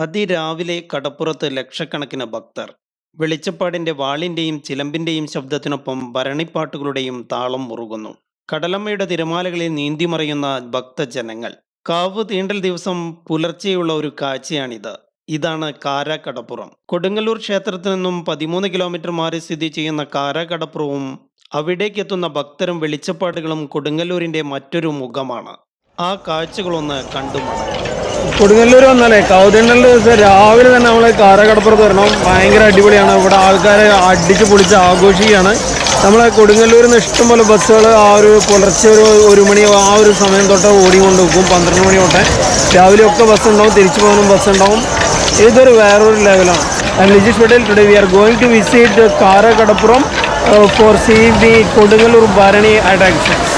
അതിരാവിലെ കടപ്പുറത്ത് ലക്ഷക്കണക്കിന് ഭക്തർ. വെളിച്ചപ്പാടിന്റെ വാളിന്റെയും ചിലമ്പിന്റെയും ശബ്ദത്തിനൊപ്പം ഭരണിപ്പാട്ടുകളുടെയും താളം മുറുകുന്നു. കടലമ്മയുടെ തിരമാലകളിൽ നീന്തിമറയുന്ന ഭക്തജനങ്ങൾ. കാവ് തീണ്ടൽ ദിവസം പുലർച്ചെയുള്ള ഒരു കാഴ്ചയാണിത്. ഇതാണ് കാരാകടപ്പുറം. കൊടുങ്ങല്ലൂർ ക്ഷേത്രത്തിൽ നിന്നും പതിമൂന്ന് കിലോമീറ്റർ മാറി സ്ഥിതി ചെയ്യുന്ന കാരാകടപ്പുറവും അവിടേക്കെത്തുന്ന ഭക്തരും വെളിച്ചപ്പാടുകളും കൊടുങ്ങല്ലൂരിന്റെ മറ്റൊരു മുഖമാണ്. ആ കാഴ്ചകളൊന്ന് കണ്ടു കൊടുങ്ങല്ലൂർ വന്നാലേ കൗതിണ്ണൽ ദിവസം. രാവിലെ തന്നെ നമ്മൾ കാരക്കടപ്പുറത്ത് വരണം. ഭയങ്കര അടിപൊളിയാണ്. ഇവിടെ ആൾക്കാരെ അടിച്ച് പൊളിച്ച് ആഘോഷിക്കുകയാണ്. നമ്മളെ കൊടുങ്ങല്ലൂരിൽ നിന്ന് ഇഷ്ടംപോലെ ബസ്സുകൾ ആ ഒരു പുലർച്ചെ ഒരു ഒരു മണി ആ ഒരു സമയം തൊട്ട് ഓടിക്കൊണ്ട് വെക്കും പന്ത്രണ്ട് മണി തൊട്ടേ. രാവിലെ ഒക്കെ ബസ് ഉണ്ടാവും തിരിച്ചു പോകാനും ബസ് ഉണ്ടാവും ഇതൊരു വേറൊരു ലെവലാണ്. And Lijish Patel today we are going to visit Karakkadappuram for see the Kodungallur Bharani attractions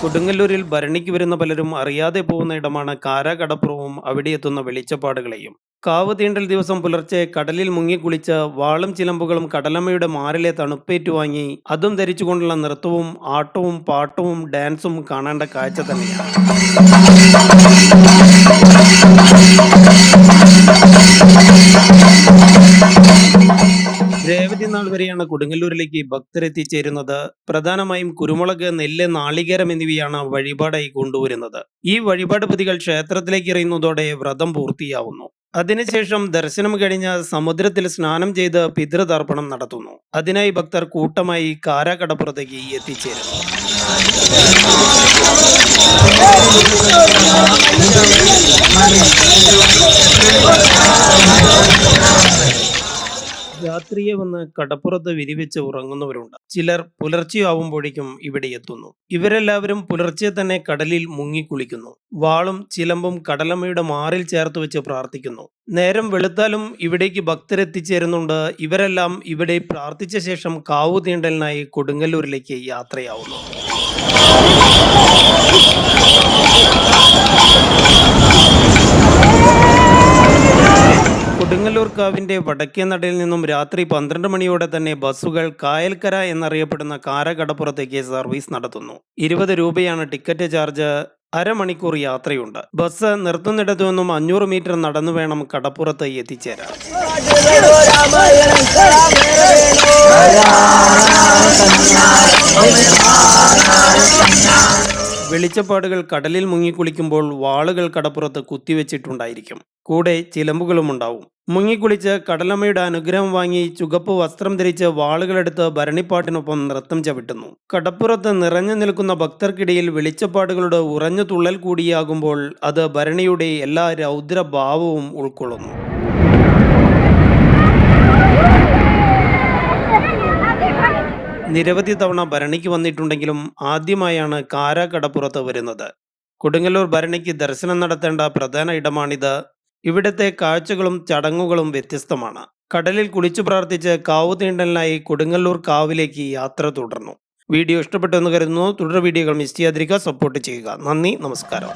കൊടുങ്ങല്ലൂരിൽ ഭരണിക്ക് വരുന്ന പലരും അറിയാതെ പോകുന്ന ഇടമാണ് കാരാകടപ്പുറവും അവിടെ എത്തുന്ന വെളിച്ചപ്പാടുകളെയും. കാവ് തീണ്ടൽ ദിവസം പുലർച്ചെ കടലിൽ മുങ്ങിക്കുളിച്ച് വാളും ചിലമ്പുകളും കടലമ്മയുടെ മാറിലെ തണുപ്പേറ്റുവാങ്ങി അതും ധരിച്ചുകൊണ്ടുള്ള നൃത്തവും ആട്ടവും പാട്ടവും ഡാൻസും കാണേണ്ട കാഴ്ച തന്നെയാണ്. വരെയാണ് കൊടുങ്ങല്ലൂരിലേക്ക് ഭക്തരെത്തിച്ചേരുന്നത്. പ്രധാനമായും കുരുമുളക്, നെല്ല്, നാളികേരം എന്നിവയാണ് വഴിപാടായി കൊണ്ടുവരുന്നത്. ഈ വഴിപാട് പ്രതികൾ ക്ഷേത്രത്തിലേക്ക് എറിയുന്നതോടെ വ്രതം പൂർത്തിയാവുന്നു. അതിനുശേഷം ദർശനം കഴിഞ്ഞ് സമുദ്രത്തിൽ സ്നാനം ചെയ്ത് പിതൃതർപ്പണം നടത്തുന്നു. അതിനായി ഭക്തർ കൂട്ടമായി കാരാകടപ്പുറത്തേക്ക് എത്തിച്ചേരുന്നു. രാത്രിയെ വന്ന് കടപ്പുറത്ത് വിരിവെച്ച് ഉറങ്ങുന്നവരുണ്ട്. ചിലർ പുലർച്ചെയാവുമ്പോഴേക്കും ഇവിടെ എത്തുന്നു. ഇവരെല്ലാവരും പുലർച്ചെ തന്നെ കടലിൽ മുങ്ങിക്കുളിക്കുന്നു. വാളും ചിലമ്പും കടലമ്മയുടെ മാറിൽ ചേർത്ത് വെച്ച് പ്രാർത്ഥിക്കുന്നു. നേരം വെളുത്താലും ഇവിടേക്ക് ഭക്തരെത്തിച്ചേരുന്നുണ്ട്. ഇവരെല്ലാം ഇവിടെ പ്രാർത്ഥിച്ച ശേഷം കാവു തീണ്ടലിനായി കൊടുങ്ങല്ലൂരിലേക്ക് യാത്രയാവുന്നു. കൊടുങ്ങല്ലൂർ കാവിന്റെ വടക്കേ നടയിൽ നിന്നും രാത്രി പന്ത്രണ്ട് മണിയോടെ തന്നെ ബസ്സുകൾ കായൽക്കര എന്നറിയപ്പെടുന്ന കാരകടപ്പുറത്തേക്ക് സർവീസ് നടത്തുന്നു. ഇരുപത് രൂപയാണ് ടിക്കറ്റ് ചാർജ്. അരമണിക്കൂർ യാത്രയുണ്ട്. ബസ് നിർത്തുന്നിടത്തു നിന്നും അഞ്ഞൂറ് മീറ്റർ നടന്നു വേണം കടപ്പുറത്ത് എത്തിച്ചേരാൻ. വെളിച്ചപ്പാടുകൾ കടലിൽ മുങ്ങിക്കുളിക്കുമ്പോൾ വാളുകൾ കടപ്പുറത്ത് കുത്തിവെച്ചിട്ടുണ്ടായിരിക്കും. കൂടെ ചിലമ്പുകളുമുണ്ടാവും. മുങ്ങിക്കുളിച്ച് കടലമ്മയുടെ അനുഗ്രഹം വാങ്ങി ചുകപ്പ് വസ്ത്രം ധരിച്ച് വാളുകളെടുത്ത് ഭരണിപ്പാട്ടിനൊപ്പം നൃത്തം ചവിട്ടുന്നു. കടപ്പുറത്ത് നിറഞ്ഞു നിൽക്കുന്ന ഭക്തർക്കിടയിൽ വെളിച്ചപ്പാടുകളുടെ ഉറഞ്ഞു തുള്ളൽ കൂടിയാകുമ്പോൾ അത് ഭരണിയുടെ എല്ലാ രൗദ്രഭാവവും ഉൾക്കൊള്ളുന്നു. നിരവധി തവണ ഭരണിക്ക് വന്നിട്ടുണ്ടെങ്കിലും ആദ്യമായാണ് കാരാകടപ്പുറത്ത് വരുന്നത്. കൊടുങ്ങല്ലൂർ ഭരണിക്ക് ദർശനം നടത്തേണ്ട പ്രധാന ഇടമാണിത്. ഇവിടത്തെ കാഴ്ചകളും ചടങ്ങുകളും വ്യത്യസ്തമാണ്. കടലിൽ കുളിച്ചു പ്രാർത്ഥിച്ച് കാവു തീണ്ടലിനായി കൊടുങ്ങല്ലൂർ കാവിലേക്ക് യാത്ര തുടർന്നു. വീഡിയോ ഇഷ്ടപ്പെട്ടു എന്ന് കരുതുന്നു. തുടർ വീഡിയോകൾ മിസ് ചെയ്യാതിരിക്കുക. സപ്പോർട്ട് ചെയ്യുക. നന്ദി. നമസ്കാരം.